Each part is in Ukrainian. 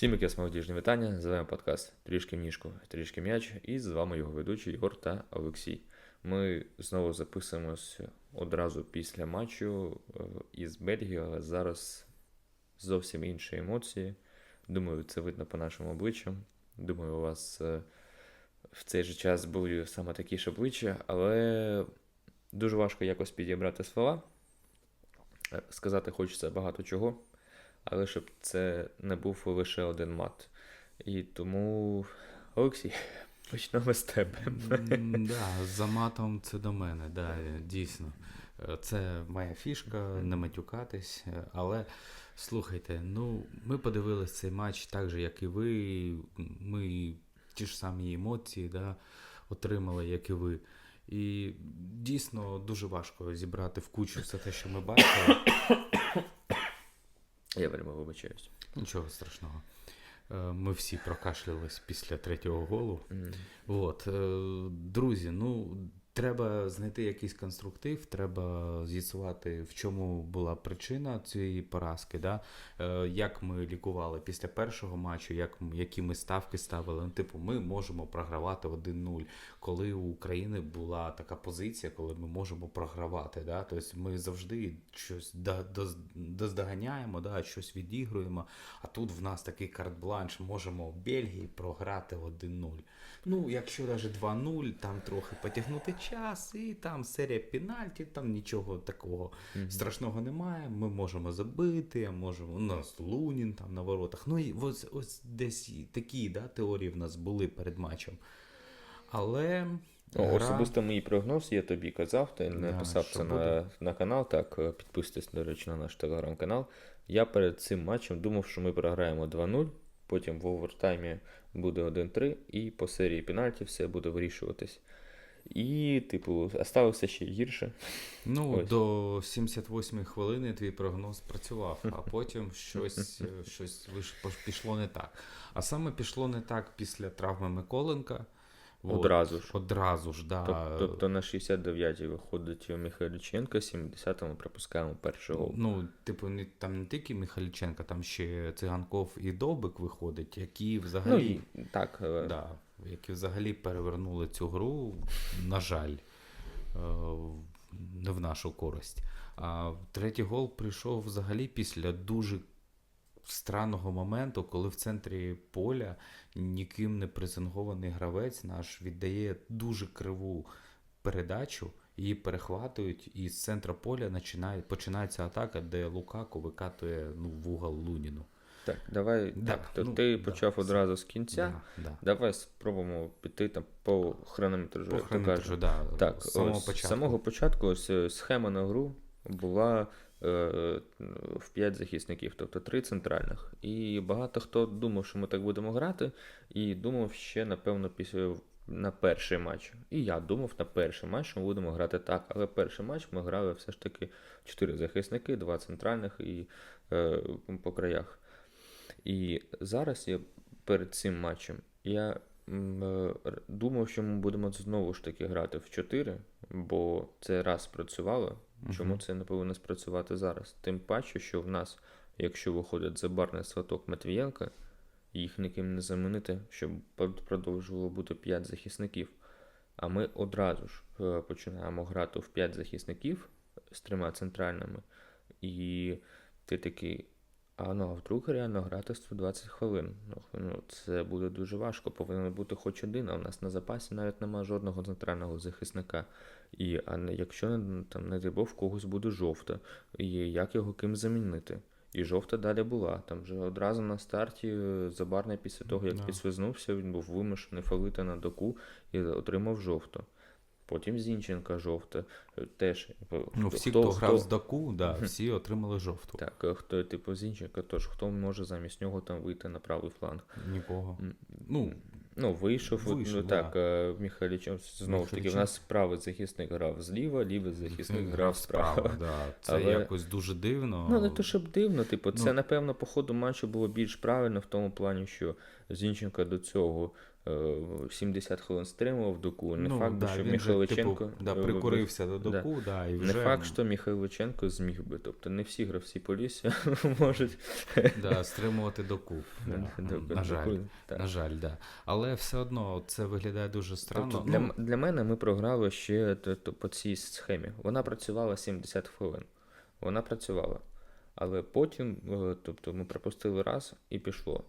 Всім яке смолодіжні вітання. З вами подкаст Трішки в трішки м'яч, і з вами його ведучий Ігор та Олексій. Ми знову записуємось одразу після матчу е, із Бельгією, але зараз зовсім інші емоції. Думаю, це видно по нашим обличчям. Думаю, у вас е, в цей же час були саме такі ж обличчя, але дуже важко якось підібрати слова. Е, Сказати хочеться багато чого, але щоб це не був лише один мат. І тому, Олексій, почнемо з тебе. Да, за матом це до мене, да, дійсно. Е, Це моя фішка, не матюкатись. е, Але слухайте, ну ми подивилися цей матч так же, як і ви. Ми ті ж самі емоції да, отримали, як і ви. І дійсно дуже важко зібрати в кучу все те, що ми бачили. Я вельми вибачаюсь. Нічого страшного. Е, Ми всі прокашлялись після третього голу. Mm. От, е, друзі, ну треба знайти якийсь конструктив, треба з'ясувати, в чому була причина цієї поразки, да? е, як ми лікували після першого матчу, як, які ми ставки ставили. Ну, типу, ми можемо програвати 1-0. Коли у України була така позиція, коли ми можемо програвати. Да? Тобто ми завжди щось доздоганяємо, да? щось відігруємо. А тут в нас такий карт-бланш, можемо в Бельгії програти 1-0. Ну, якщо навіть 2-0, там трохи потягнути час, і там серія пенальті, там нічого такого страшного немає. Ми можемо забити, можемо. У нас Лунін там на воротах. Ну і ось, ось десь такі да, теорії в нас були перед матчем. Але. О, гра- Особисто мій прогноз, я тобі казав, ти не Да, це на, на канал. Так, е, підписуйтесь, до речі, на наш телеграм-канал. Я перед цим матчем думав, що ми програємо 2-0, потім в овертаймі буде 1-3, і по серії пенальті все буде вирішуватись. І, типу, ставився ще гірше. Ну, Ось. до 78-ї хвилини твій прогноз працював, а потім щось, е, щось пішло не так. А саме пішло не так після травми Миколенка. От, Одразу ж. Одразу ж, да. Тобто на 69-й виходить Михайліченко, 70-му пропускаємо перший гол. Ну, типу, не, там не тільки Михайліченка, там ще Циганков і Добик виходить, які Ну, взагалі, і, так, е, да, які взагалі перевернули цю гру, на жаль, е, не в нашу користь. А третій гол прийшов взагалі після дуже странного моменту, коли в центрі поля ніким не презингований гравець наш віддає дуже криву передачу, її перехватують, і з центра поля починає, починається атака, де Лукако викатує ну, в Луніну. Так, давай. Да, так, то ну, ти да, почав все. одразу з кінця. Да, да. Давай спробуємо піти там по хронометражу. По як хронометражу, да, Так, з самого ось, початку. з самого початку ось е, схема на гру була е, в 5 захисників, тобто 3 центральних. І багато хто думав, що ми так будемо грати, і думав ще, напевно, після. На перший матч. І я думав на перший матч, ми будемо грати так. Але перший матч ми грали все ж таки 4 захисники, 2 центральних і е, по краях. І зараз я перед цим матчем я е, думав, що ми будемо знову ж таки грати в 4, бо це раз спрацювало. Чому це не повинно спрацювати зараз? Тим паче, що в нас, якщо виходить забарний сваток Матвієнка, їх ніким не замінити, щоб пр- продовжувало бути 5 захисників. А ми одразу ж е, починаємо грати в 5 захисників з трьома центральними. І ти такий, а ну а вдруг реально грати 120 хвилин. Ну, ну, це буде дуже важко. Повинен бути хоч один, а в нас на запасі навіть немає жодного центрального захисника. І а якщо там не дай Бог, в когось буде жовта, і як його ким замінити? І жовта далі була. Там вже одразу на старті е, Забарний після того, як Да. підсвизнувся, він був вимушений фалити на доку і отримав жовту. Потім Зінченка жовта. е, Теж е, Ну, всі, хто, грав з Даку, да, всі отримали жовту. так, е, хто типу Зінченка, тож хто може замість нього там вийти на правий фланг? Нікого. Ну, Ну, вийшов, Вийшов, ну, так, е, Михайлічем, знову ж таки, в нас правий захисник грав зліва, лівий захисник грав справа. справа. Да. Це Але- якось дуже дивно. Ну, не то щоб дивно, типу, це, Ну. напевно, по ходу матчу було більш правильно в тому плані, що Зінченка до цього 70 хвилин стримував доку. Не факт, да, що Михайличенко типу, да, е, прикурився до доку, да, і Не факт, що Михайличенко зміг би. Тобто не всі гравці Полісся можуть да, стримувати доку. Да. Доку- На жаль. доку- так. На жаль, да. Але все одно це виглядає дуже странно. Тобто для, Ну, м- для мене ми програли ще т- т- по цій схемі. Вона працювала 70 хвилин. Вона працювала. Але потім, е, тобто, ми пропустили раз і пішло.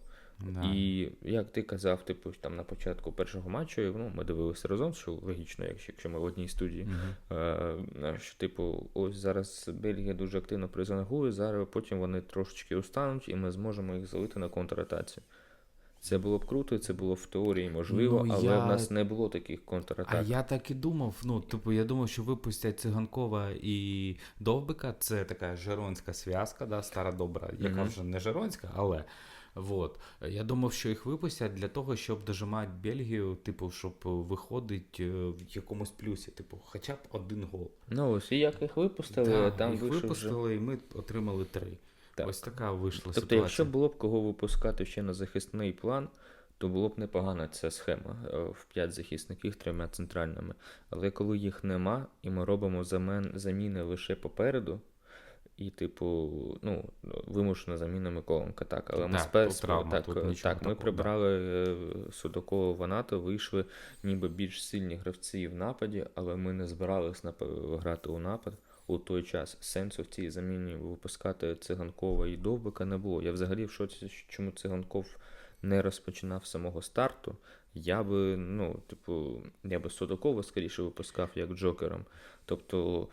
Да. І як ти казав, типу, там на початку першого матчу, ну, ми дивилися разом, що логічно, якщо, якщо ми в одній студії. Е, що, типу, ось зараз Бельгія дуже активно призангує, зараз потім вони трошечки устануть, і ми зможемо їх залити на контратаці. Це було б круто, це було в теорії можливо, Ну, але я- в нас не було таких контратак. А я так і думав. Ну, типу, я думав, що випустять циганкова і Довбика. Це така жаронська зв'язка, да, стара добра, яка Мгм. вже не жаронська, але. Вот. Я думав, що їх випустять для того, щоб дожимати Бельгію, типу, щоб виходить е, в якомусь плюсі, типу, хоча б один гол. Ну ось і як їх випустили, Да, там їх вийшов вже. випустили, і ми отримали три. Так. Ось така вийшла Тобто, ситуація. якщо було б кого випускати ще на захисний план, то було б непогана ця схема е, в 5 захисників трьома центральними. Але коли їх нема, і ми робимо замен, заміни лише попереду, і, типу, ну, вимушена заміна Миколенка, так. Але ми Так, спец, тут травма, так, так, ми такого, да. прибрали е, Судакова Ваната, вийшли ніби більш сильні гравці в нападі, але ми не збирались нап- грати у напад. У той час сенсу в цій заміні випускати циганкова і довбика не було. Я взагалі в шоці, чому циганков не розпочинав з самого старту. Я би, ну, типу, я би Судакова скоріше випускав як джокером. Тобто,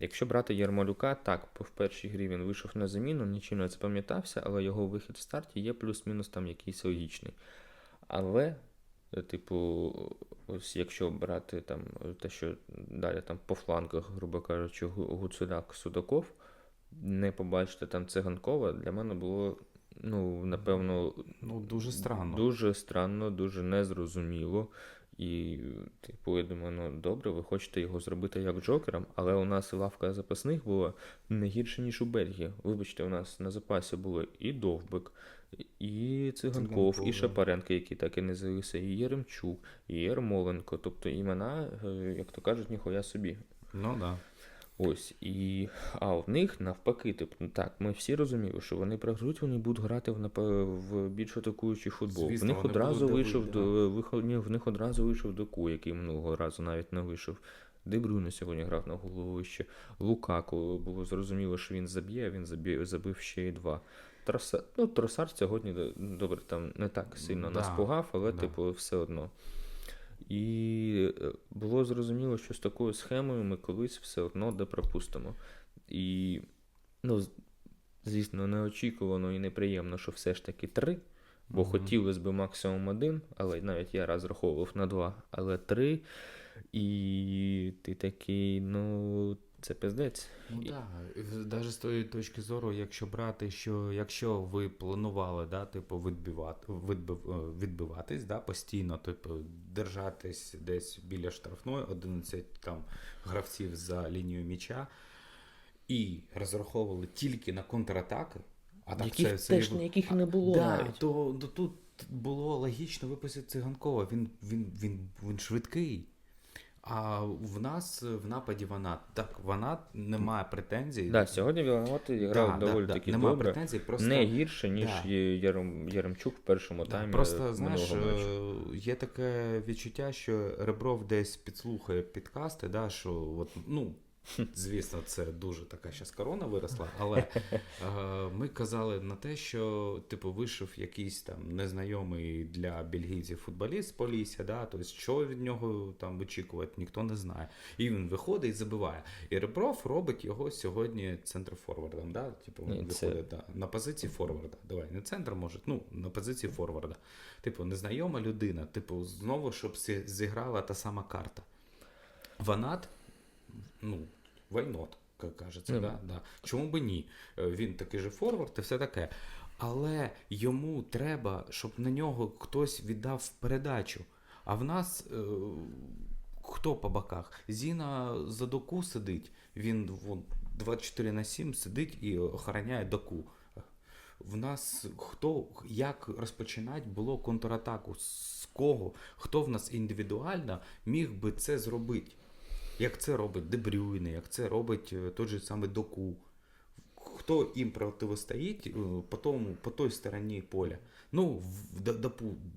якщо брати Ярмолюка, так, в першій грі він вийшов на заміну, нічим не запам'ятався, але його вихід в старті є плюс-мінус там якийсь логічний. Але, типу, ось якщо брати там те, що далі там по флангах, грубо кажучи, Гу- Гуцуляк, Судаков, не побачити там циганкова, для мене було, ну, напевно, Ну, дуже странно. Дуже странно, дуже незрозуміло. І, типу, я думаю, ну добре, ви хочете його зробити як Джокером, але у нас лавка запасних була не гірше, ніж у Бельгії. Вибачте, у нас на запасі були і Довбик, і Циганков, Циганков, і. Шапаренко, які так і не з'явилися, і Єремчук, і Єрмоленко. Тобто імена, е, як то кажуть, ніхуя собі. Ну да. Ось і а в них навпаки, тобто так, ми всі розуміли, що вони програють, вони будуть грати в в більш атакуючий футбол. Звісно, в них одразу вийшов давити, до виход, ні, в них одразу вийшов доку, який минулого разу навіть не вийшов. Де Брюне сьогодні грав на головище. Лукаку було зрозуміло, що він заб'є, а він заб'є, забив ще й два. Троса, ну, Тросар сьогодні добре там не так сильно Да, нас пугав, але да. типу все одно. І е, було зрозуміло, що з такою схемою ми колись все одно де пропустимо. І, ну, звісно, неочікувано і неприємно, що все ж таки три. Бо Мгм. хотілося б максимум один, але навіть я розраховував на два, але три. І ти такий, ну, це пиздець. Ну так, да. навіть з тої точки зору, якщо брати, що якщо ви планували, да, типу, відбивати, відбив, е, відбиватись, да, постійно, типу, держатись десь біля штрафної, 11 там гравців за лінією м'яча, і розраховували тільки на контратаки, а так Яких це, це теж і не було да, навіть. То, то тут було логічно випустити циганкова. Він, він, він, він швидкий. А в нас в нападі вона так, вона не має претензій. Да, сьогодні Вілановати грав Да, доволі да, таки Немає добре. претензій, просто Не гірше, ніж Да. Ярем, Яремчук в першому Да, таймі. Просто знаєш, матчу. е, є таке відчуття, що Ребров десь підслухає підкасти, да, що от, ну, звісно, це дуже така щас корона виросла, але е, ми казали на те, що типу вийшов якийсь там незнайомий для бельгійців футболіст з Полісся, да, тобто що від нього там очікувати, ніхто не знає. І він виходить і забиває. І Ребров робить його сьогодні центрфорвардом, да? Типу, він це- виходить да, на позиції форварда. Давай, не центр може, ну, на позиції форварда. Типу, незнайома людина, типу, знову, щоб зіграла та сама карта. Ванат, ну, вайнот, як кажеться, Ну, да? Да. чому би ні? Е, Він такий же форвард і все таке. Але йому треба, щоб на нього хтось віддав передачу. А в нас е, хто по боках? Зіна за доку сидить, він вон, 24 на 7 сидить і охороняє доку. в нас хто як розпочинати було контратаку, з кого, хто в нас індивідуально міг би це зробити. Як це робить Дебрюйне, як це робить е, той же самий Доку. Хто їм противостоїть е, по, тому, по той стороні поля. Ну,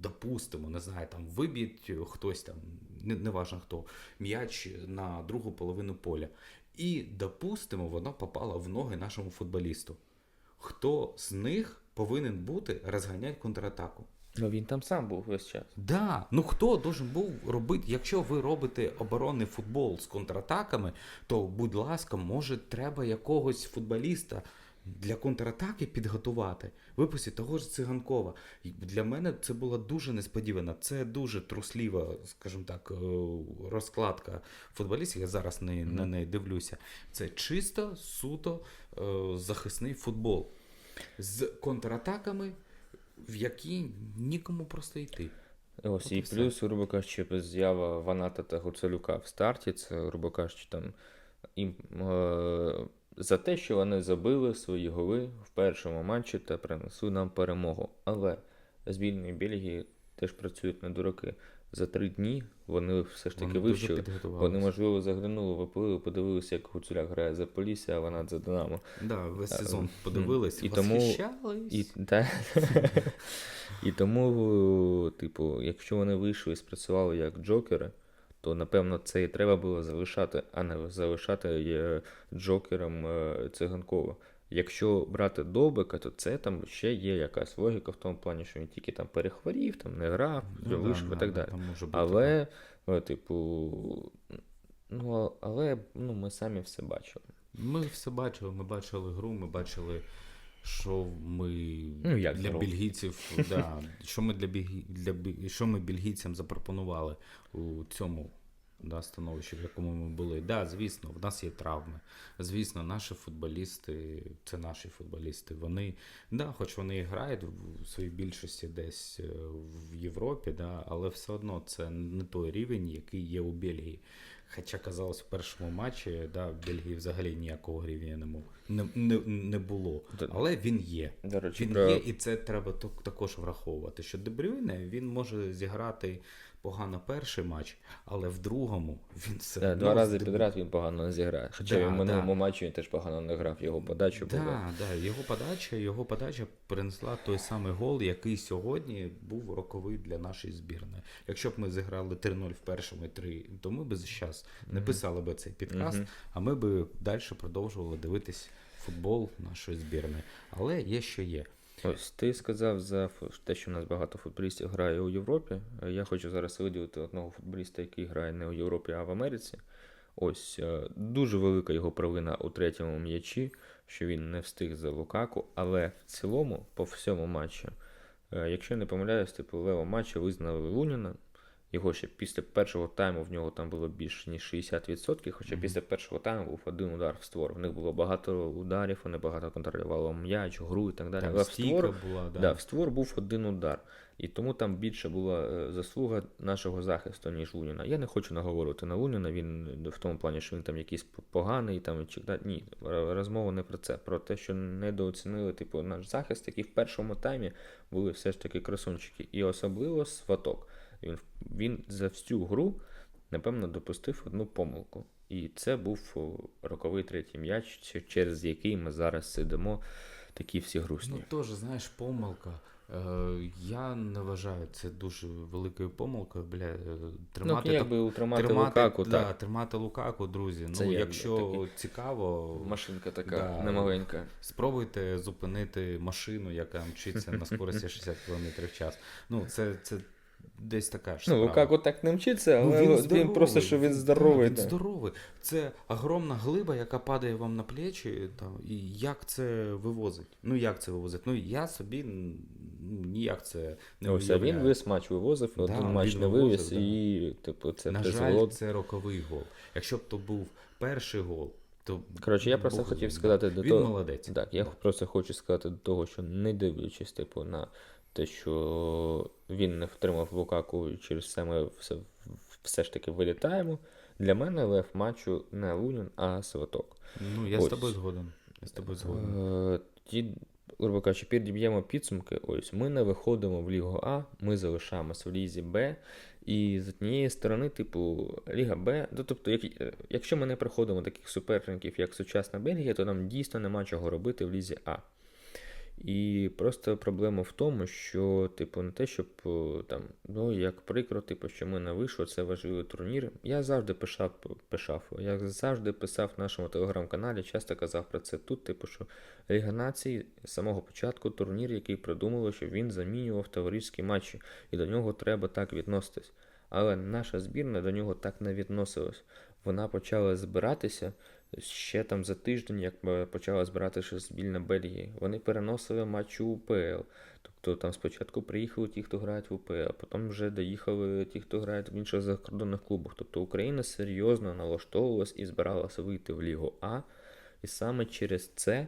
допустимо, не знаю, там виб'ють е, хтось там, не, не хто, м'яч на другу половину поля. І, допустимо, воно попало в ноги нашому футболісту. Хто з них повинен бути розганяти контратаку? Ну він там сам був весь час. Да, ну хто должен був робити, якщо ви робите оборонний футбол з контратаками, то, будь ласка, може, треба якогось футболіста для контратаки підготувати. Випустіть того ж циганкова. Для мене це було дуже несподівано. Це дуже труслива, скажімо так, е, розкладка футболістів. Я зараз не, на неї дивлюся. Це чисто, суто е, захисний футбол з контратаками, в які нікому просто йти. Ось От і і все. плюс, грубо кажучи, з'ява Ваната та Гуцелюка в старті. Це, грубо кажучи, там їм е, за те, що вони забили свої голи в першому матчі та принесли нам перемогу. Але збірні Бельгії теж працюють на дураки. За три дні вони все ж таки вивчили. Вони, можливо, заглянули, в випили, подивилися, як Гуцуляк грає за Полісся, а Ванат за Динамо. Да, весь сезон подивились, і тому- восхищались. І, та, і тому, типу, якщо вони вийшли і спрацювали як джокери, то напевно це і треба було залишати, а не залишати е, джокером е, циганкова. Якщо брати Довбика, то це там ще є якась логіка в тому плані, що він тільки там перехворів, там не грав, Ну, вийшов да, і так да, далі. Але, е, типу, ну, але ну, ми самі все бачили. Ми все бачили, ми бачили гру, ми бачили, що ми Ну, як для гру? бельгійців, да, що ми для, для що ми бельгійцям запропонували у цьому да, становищі, в якому ми були. Да, звісно, в нас є травми. Звісно, наші футболісти, це наші футболісти. Вони, да, хоч вони і грають в своїй більшості десь е, в Європі, да, але все одно це не той рівень, який є у Бельгії. Хоча казалось в першому матчі, да, в Бельгії взагалі ніякого рівня не, не, не було. Але він є. До речі, Він про... є, і це треба також враховувати. Що Дебрюйне він може зіграти погано перший матч, але в другому він все Да, одно два рази підряд він погано не зіграє. Хоча Да, в минулому да. матчі він теж погано не грав, його подачу було. Да, да, його подача, його подача принесла той самий гол, який сьогодні був роковий для нашої збірної. Якщо б ми зіграли 3-0 в першому і 3, то ми б зараз не писали б цей підкаст, а ми б далі продовжували дивитись футбол нашої збірної. Але є що є. Ось ти сказав за те, що в нас багато футболістів грає у Європі. Е, Я хочу зараз виділити одного футболіста, який грає не у Європі, а в Америці. Ось е, дуже велика його провина у третьому м'ячі, що він не встиг за Лукаку, але в цілому, по всьому матчу, е, якщо не помиляюсь, типу лево матчу визнали Луніна. Його ще після першого тайму в нього там було більше ніж 60%, хоча Мгм. після першого тайму був один удар в створ. В них було багато ударів, вони багато контролювали м'яч, гру і так далі. Там Але в створ, була, да. да, в створ був один удар. І тому там більше була е, заслуга нашого захисту, ніж Луніна. Я не хочу наговорити на Луніна, він е, в тому плані, що він там якийсь поганий, там, чи, да, ні, розмова не про це, про те, що недооцінили типу, наш захист, який в першому таймі були все ж таки красунчики. І особливо сваток. Він, він за всю гру, напевно, допустив одну помилку. І це був роковий третій м'яч, через який ми зараз сидимо такі всі грустні. Ну теж, знаєш, помилка. Е, я не вважаю це дуже великою помилкою. Бля, е, Ну, тримати якби утримати тримати, Лукаку, да, так. тримати Лукаку, друзі. Це ну, якщо такий- цікаво, Машинка така Да. немаленька. спробуйте зупинити машину, яка мчиться на скорості 60 км в час. Ну, це, це десь така ж Ну, справа. Лукаку так не мчиться, Ну, але він, він, здоровий, просто що він здоровий. він да. здоровий. Це огромна глиба, яка падає вам на плечі. Там, і як це вивозить? Ну як це вивозить? Ну я собі ніяк це не Ось, а він весь матч вивозив, Да, один матч він не вивозив, вивіз, да. і, типу, це На жаль, це роковий гол. Якщо б то був перший гол, то Коротше, я просто Бог хотів сказати да. до він того. молодець. Так, я просто хочу сказати до того, що не дивлячись, типу, на те, що він не втримав Лукаку через це ми все, все ж таки вилітаємо. Для мене лев матчу не Лунін, а Сваток. Ну я з тобою згоден. Я з тобою згоден. Е, Ті грубо кажучи, підіб'ємо підсумки. Ось ми не виходимо в Лігу А, ми залишаємося в Лізі Б. І з однієї сторони, типу, Ліга Б, ну, тобто, як, якщо ми не проходимо таких суперників, як сучасна Бельгія, то нам дійсно нема чого робити в Лізі А. І просто проблема в тому, що, типу, не те, щоб там, ну, як прикро, типу, що ми не вийшли, це важливий турнір. Я завжди пишав, пишав, я завжди писав в нашому телеграм-каналі, часто казав про це тут, типу, що Ліга націй з самого початку турнір, який придумали, що він замінював товариські матчі, і до нього треба так відноситись. Але наша збірна до нього так не відносилась. Вона почала збиратися ще там за тиждень, як почала збиратися збільна Бельгії. Вони переносили матчі УПЛ. Тобто там спочатку приїхали ті, хто грають в УПЛ, а потім вже доїхали ті, хто грають в інших закордонних клубах. Тобто Україна серйозно налаштовувалась і збиралася вийти в Лігу А. І саме через це,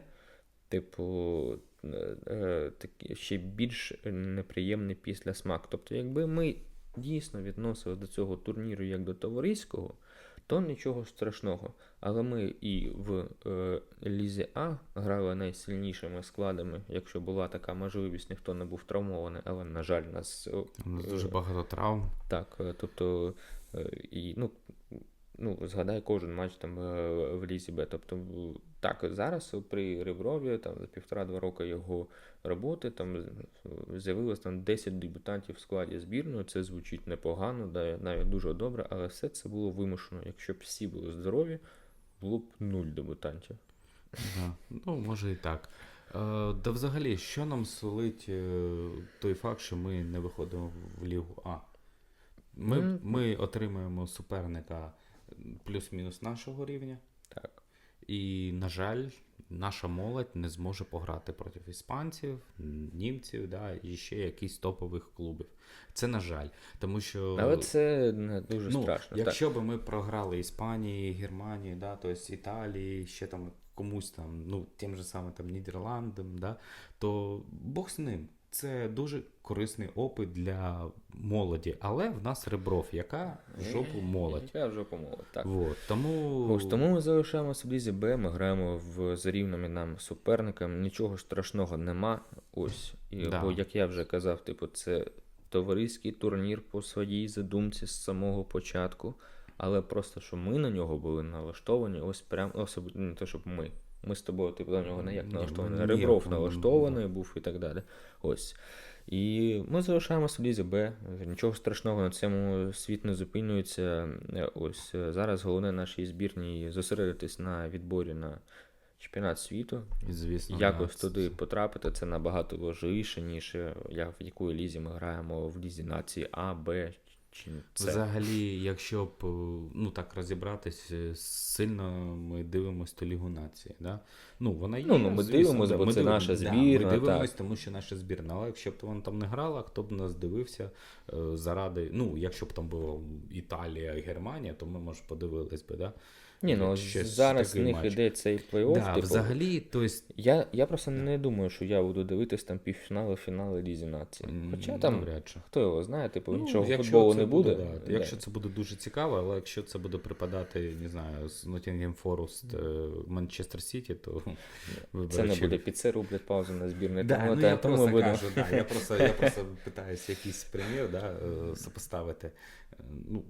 типу, е, е, такий ще більш неприємний післясмак. Тобто, якби ми дійсно відносили до цього турніру як до товариського, то нічого страшного. Але ми і в е, Лізі А грали найсильнішими складами, якщо була така можливість, ніхто не був травмований, але, на жаль, нас е, У нас дуже багато травм. так, е, тобто, е, і, ну, ну, згадай кожен матч там е, в Лізі Б. Тобто, так, зараз при Реброві, там за півтора-два роки його роботи, там з'явилось там 10 дебютантів в складі збірної. Це звучить непогано, да, навіть дуже добре, але все це було вимушено. Якщо б всі були здорові, було б нуль дебютантів. Да. Ну, може і так. Е, взагалі, що нам сулить е, той факт, що ми не виходимо в Лігу А? Ми, Ну, ми отримуємо суперника плюс-мінус нашого рівня. Так. І, на жаль, наша молодь не зможе пограти проти іспанців, німців, да, і ще якісь топових клубів. Це на жаль. Тому що Але це не дуже ну, страшно. Якщо б ми програли Іспанії, Германії, да, тобто Італії, ще там комусь там, ну, тим же самим там Нідерландам, да, то Бог з ним. Це дуже корисний опит для молоді, але в нас Ребров, яка в жопу молодь. Я вже помолодь, так. Вот, тому... Ось тому ми залишаємося в лізі Б, ми граємо в з рівними нам суперниками, нічого страшного нема. Ось. І, Да. Бо, як я вже казав, типу, це товариський турнір по своїй задумці з самого початку. Але просто що ми на нього були налаштовані, ось прям особливо не те, щоб ми. Ми з тобою, типу, до нього не як Ні, налаштовані. Ребров ніяк, ну, налаштований був і так далі. Ось. І ми залишаємося в лізі Б. Нічого страшного на цьому світ не зупинюється. Ось зараз головне нашій збірній зосередитись на відборі на чемпіонат світу. І, звісно, Якось туди потрапити це набагато важливіше, ніж е, я- в якої лізі ми граємо в лізі нації А, Б чи це? Взагалі, якщо б е, ну так розібратись, е, сильно ми дивимось то лігу нації. Да? Ну, вона є, Ну, ну, ми да, бо ми це дивимо, наша да, збірна, Ми дивимось, так. тому що наша збірна. Але якщо б вона там не грала, хто б нас дивився е, заради. Ну, якщо б там була Італія, Германія, то ми може подивились би, да? Ні, ну Щось зараз в них матч. іде цей плей-офф. да, типу, взагалі, то есть, Я, я просто не думаю, що я буду дивитись там півфінали, фінали Лізі нації. Хоча там навряд чи. хто його знає, типу Ну, якщо футболу не буде. да. Да. Якщо це буде дуже цікаво, але якщо це буде припадати, не знаю, з Nottingham Forest, Манчестер Сіті, то Це не буде під це роблять паузу на збірний Да, тому, ну, та- я тому просто кажу, да, я просто, я просто питаюсь якийсь примір да, е, сопоставити. Е, Ну,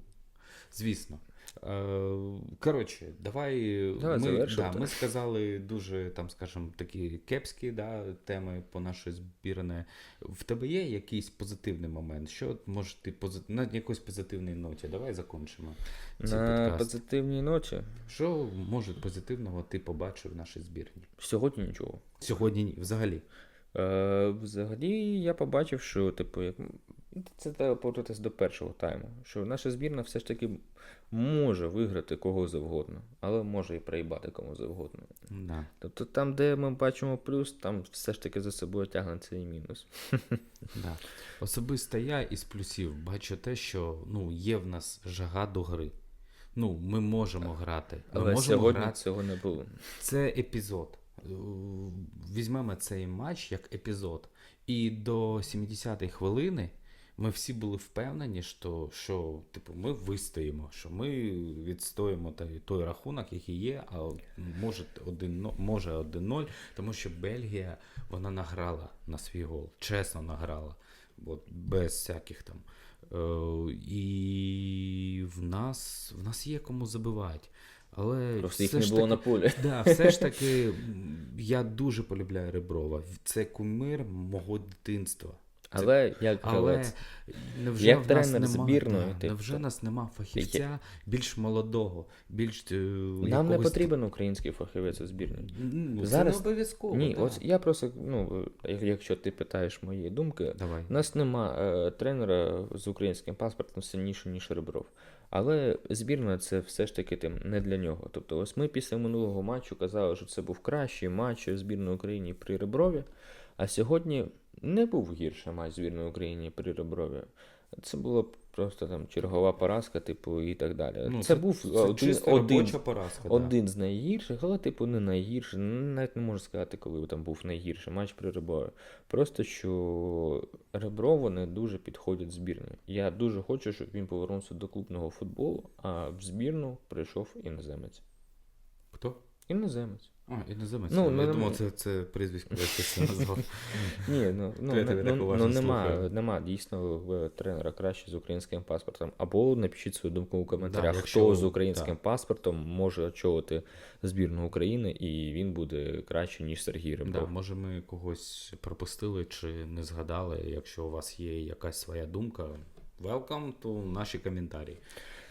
звісно. Е, Коротше, давай, Давай ми, да, так. ми сказали дуже, там, скажімо, такі кепські да, теми по нашій збірні. В тебе є якийсь позитивний момент? Що може ти пози... на якоїсь позитивній ноті? Давай закончимо цей на подкаст. позитивній ноті. Що може позитивного ти побачив в нашій збірні? Сьогодні нічого. Сьогодні ні, взагалі. Е, взагалі, я побачив, що, типу, як... це треба повернутися до першого тайму. Що наша збірна все ж таки може виграти кого завгодно, але може і проїбати кому завгодно. Да. Тобто там, де ми бачимо плюс, там все ж таки за собою тягне цей мінус. Да. Особисто я із плюсів бачу те, що ну, є в нас жага до гри. Ну, ми можемо грати. Ми Але можемо сьогодні грати. цього не було. Це епізод. Е, Візьмемо цей матч як епізод. І до 70-ї хвилини Ми всі були впевнені, що, що типу, ми вистоїмо, що ми відстоїмо той, той рахунок, який є, а може 1 може 1-0, тому що Бельгія вона награла на свій гол, чесно награла, от, без всяких там. Е, і в нас, в нас є кому забивати. Але Просто їх не було таки- на полі. Да, все ж таки, я дуже полюбляю Реброва. Це кумир мого дитинства. Але як Але невже Як в нас тренер нема, збірної, да, типу, невже нас нема фахівця більш молодого, більш е, Нам не потрібен український фахівець у збірні. Ну, Зараз- Це не обов'язково. Ні, да. от я просто, ну, як- якщо ти питаєш мої думки, Давай. у нас нема е, тренера з українським паспортом сильніше, ніж Ребров. Але збірна це все ж таки тим не для нього. Тобто, ось ми після минулого матчу казали, що це був кращий матч збірної України при Реброві. А сьогодні не був гірший матч збірної України при Реброві. Це була просто там чергова поразка, типу, і так далі. Ну, це, був це один, один, поразка. да. з найгірших, але, типу, не найгірший. Ну, Навіть не можу сказати, коли там був найгірший матч при Реброві. Просто що Ребро вони дуже підходять збірні. Я дуже хочу, щоб він повернувся до клубного футболу, а в збірну прийшов іноземець. Хто? Іноземець. А, іноземець. Ну, я ну, думав, ну, це, це прізвисько якесь назвав. Ні, ну, ну, То ну, ну, нема, нема дійсно тренера краще з українським паспортом. Або напишіть свою думку у коментарях, Да, хто з українським да. паспортом може очолити збірну України, і він буде краще, ніж Сергій Да, може ми когось пропустили чи не згадали. Якщо у вас є якась своя думка, welcome to наші коментарі.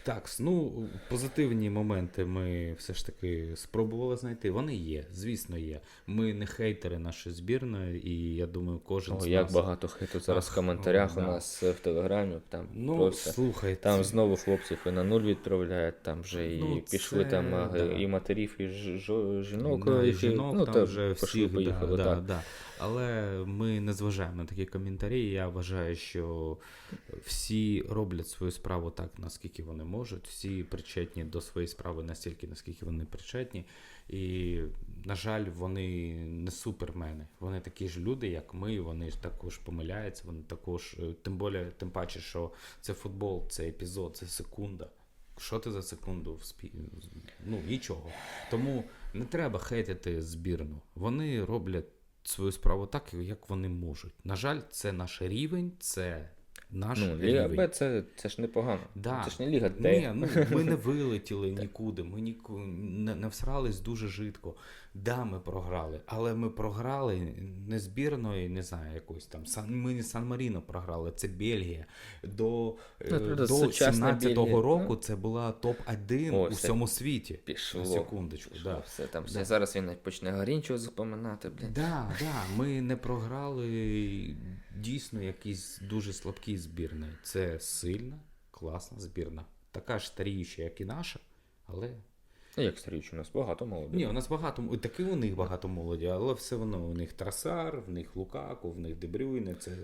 Так, ну позитивні моменти ми все ж таки спробували знайти. Вони є, звісно, є. Ми не хейтери нашої збірної, і я думаю, кожен О, з як нас. багато хейту зараз Ах, в коментарях о, у нас в телеграмі. Там Ну, просто слухай, там знову хлопців і на нуль відправляють, там вже і Ну, пішли це, там да. і матерів, і ж- жінок, Да, і жінок ну, там та вже всіх, поїхали. да, так. да, да. Але ми не зважаємо на такі коментарі. Я вважаю, що всі роблять свою справу так, наскільки вони можуть. Всі причетні до своєї справи настільки, наскільки вони причетні. І, на жаль, вони не супермени. Вони такі ж люди, як ми. Вони також помиляються. Вони також, е, тим більше, тим паче, що це футбол, це епізод, це секунда. Що ти за секунду вспі... Ну, нічого. Тому не треба хейтити збірну. Вони роблять свою справу так, як вони можуть. На жаль, це наш рівень, це наш Ну, Ліга. Б це, це ж непогано. Да. Це ж не Ліга Д. Ні, ну, ми не вилетіли нікуди, ми ніку... не, не всрались дуже жидко. Да, ми програли, але ми програли не збірною, не знаю, якось там. Сан... Ми не Сан Маріно програли, це Бельгія. До, е, Ну, до 17-го року ну. це була топ-1 О, у всьому світі. Пішло. На секундочку, Пішло, да. все, там. Да. Зараз він почне Гарінчого запоминати, блін. Да, да, ми не програли дійсно якісь дуже слабкі збірні. Це сильна, класна збірна. Така ж старіюча, як і наша, але. Ну, як старіч, у нас багато молодих. Ні, у нас багато таки у них багато молоді, але все одно у них Трасар, в них Лукаку, в них Дебрюйне, це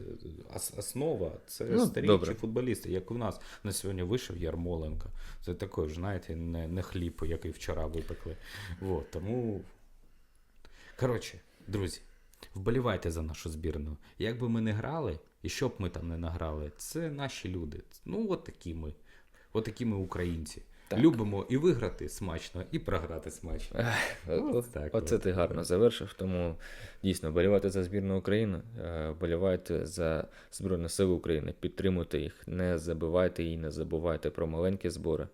основа, це Ну, старіші добре. футболісти, як у нас на сьогодні вийшов Ярмоленко. Це такий, ж, знаєте, не, не хліб, який вчора випекли. Вот, тому. Коротше, друзі, вболівайте за нашу збірну. Як би ми не грали, і що б ми там не награли, це наші люди. Ну, от такі ми. От такі ми українці. Так. Любимо і виграти смачно, і програти смачно. От, так Оце ти гарно завершив, тому дійсно болівайте за збірну України, е, болівайте за Збройні Сили України, підтримуйте їх, не забивайте і не забувайте про маленькі збори.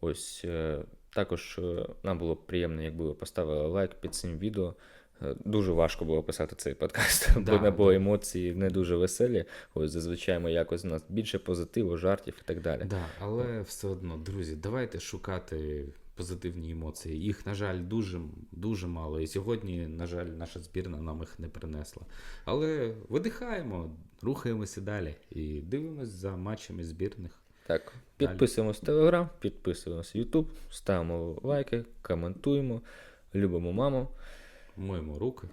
Ось е, також е, нам було б приємно, якби ви поставили лайк під цим відео. Е, Дуже важко було писати цей подкаст, Да, бо не було да. емоції не дуже веселі. Ось зазвичай ми якось у нас більше позитиву, жартів і так далі. Да, але все одно, друзі, давайте шукати позитивні емоції. Їх, на жаль, дуже, дуже мало. І сьогодні, на жаль, наша збірна нам їх не принесла. Але видихаємо, рухаємося далі і дивимося за матчами збірних. Так, підписуємось в Телеграм, підписуємось в Ютуб, ставимо лайки, коментуємо, любимо маму моємо руки,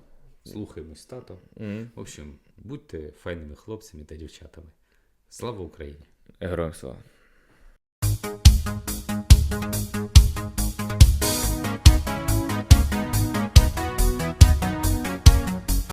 слухаємось тато. Mm-hmm. В общем, будьте файними хлопцями та дівчатами. Слава Україні! Героям слава!